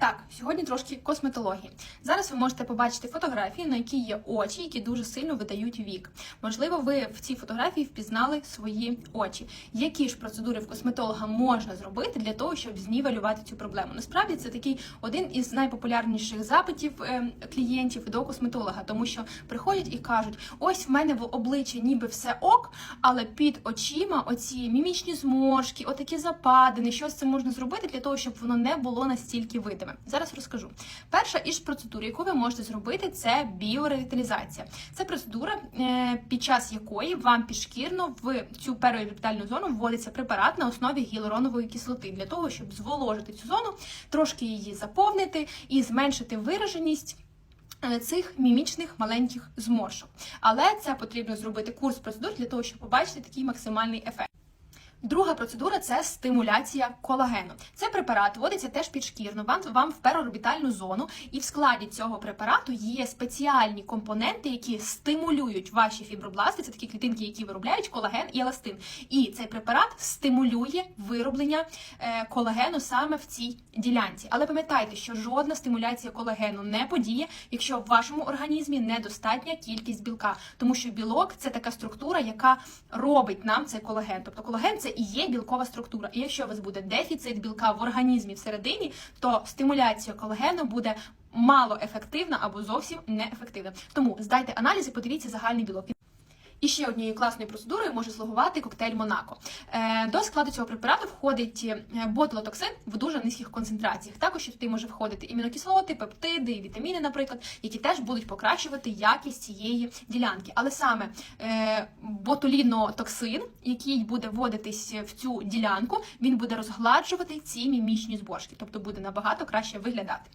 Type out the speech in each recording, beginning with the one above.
Так, сьогодні трошки косметології. Зараз ви можете побачити фотографії, на які є очі, які дуже сильно видають вік. Можливо, ви в цій фотографії впізнали свої очі. Які ж процедури в косметолога можна зробити для того, щоб знівелювати цю проблему? Насправді це такий один із найпопулярніших запитів е, клієнтів до косметолога, тому що приходять і кажуть: ось в мене в обличчі ніби все ок, але під очима оці мімічні зморшки, отакі западини. Що з цим можна зробити для того, щоб воно не було настільки видиме? Зараз розкажу. Перша із процедур, яку ви можете зробити, це біоревіталізація. Це процедура, е, під час якої вам підшкірно в цю переорбітальну зону вводиться препарат на основі гіалуронової кислоти для того, щоб зволожити цю зону, трошки її заповнити і зменшити вираженість. е, Цих мімічних маленьких зморшок, але це потрібно зробити курс процедур для того, щоб побачити такий максимальний ефект. Друга процедура це стимуляція колагену. Це препарат вводиться теж підшкірно, вам, вам в перорбітальну зону, і в складі цього препарату є спеціальні компоненти, які стимулюють ваші фібробласти. Це такі клітинки, які виробляють колаген і еластин. І цей препарат стимулює вироблення е, колагену саме в цій ділянці. Але пам'ятайте, що жодна стимуляція колагену не подіє, якщо в вашому організмі недостатня кількість білка, тому що білок це така структура, яка робить нам цей колаген. Тобто колаген це і є білкова структура. І якщо у вас буде дефіцит білка в організмі всередині, то стимуляція колагену буде мало ефективна або зовсім неефективна. Тому здайте аналізи, подивіться загальний білок. І ще однією класною процедурою може слугувати коктейль Монако. Е, До складу цього препарату входить е, ботулотоксин в дуже низьких концентраціях. Також туди може входити імунокислоти, пептиди, вітаміни, наприклад, які теж будуть покращувати якість цієї ділянки. Але саме е, ботулінотоксин, який буде вводитись в цю ділянку, він буде розгладжувати ці мімічні зборшки, тобто буде набагато краще виглядати.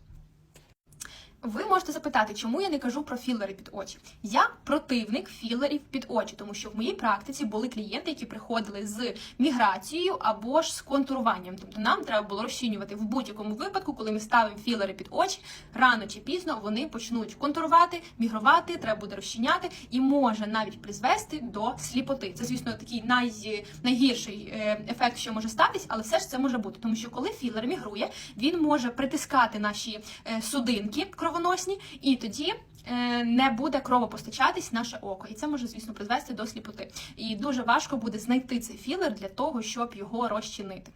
Ви можете запитати, чому я не кажу про філери під очі. Я противник філерів під очі, тому що в моїй практиці були клієнти, які приходили з міграцією або ж з контуруванням. Тобто нам треба було розчинювати в будь-якому випадку, коли ми ставимо філери під очі, рано чи пізно вони почнуть контурувати, мігрувати, треба буде розчиняти і може навіть призвести до сліпоти. Це, звісно, такий най, найгірший е, ефект, що може статись, але все ж це може бути, тому що коли філер мігрує, він може притискати наші е, судинки кровоносні, і тоді е, не буде кровопостачатись наше око. І це може, звісно, призвести до сліпоти. І дуже важко буде знайти цей філер для того, щоб його розчинити.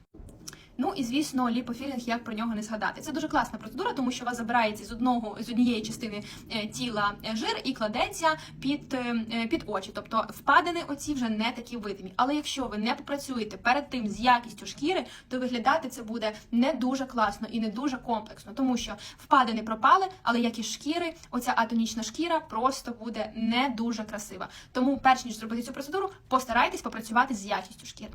Ну і звісно, ліпофілінг, як про нього не згадати. Це дуже класна процедура, тому що вас забирається з одного з однієї частини е, тіла е, жир і кладеться під, е, під очі. Тобто впадини оці вже не такі видимі. Але якщо ви не попрацюєте перед тим з якістю шкіри, то виглядати це буде не дуже класно і не дуже комплексно, тому що впадини пропали, але якість шкіри, оця атонічна шкіра просто буде не дуже красива. Тому, перш ніж зробити цю процедуру, постарайтесь попрацювати з якістю шкіри.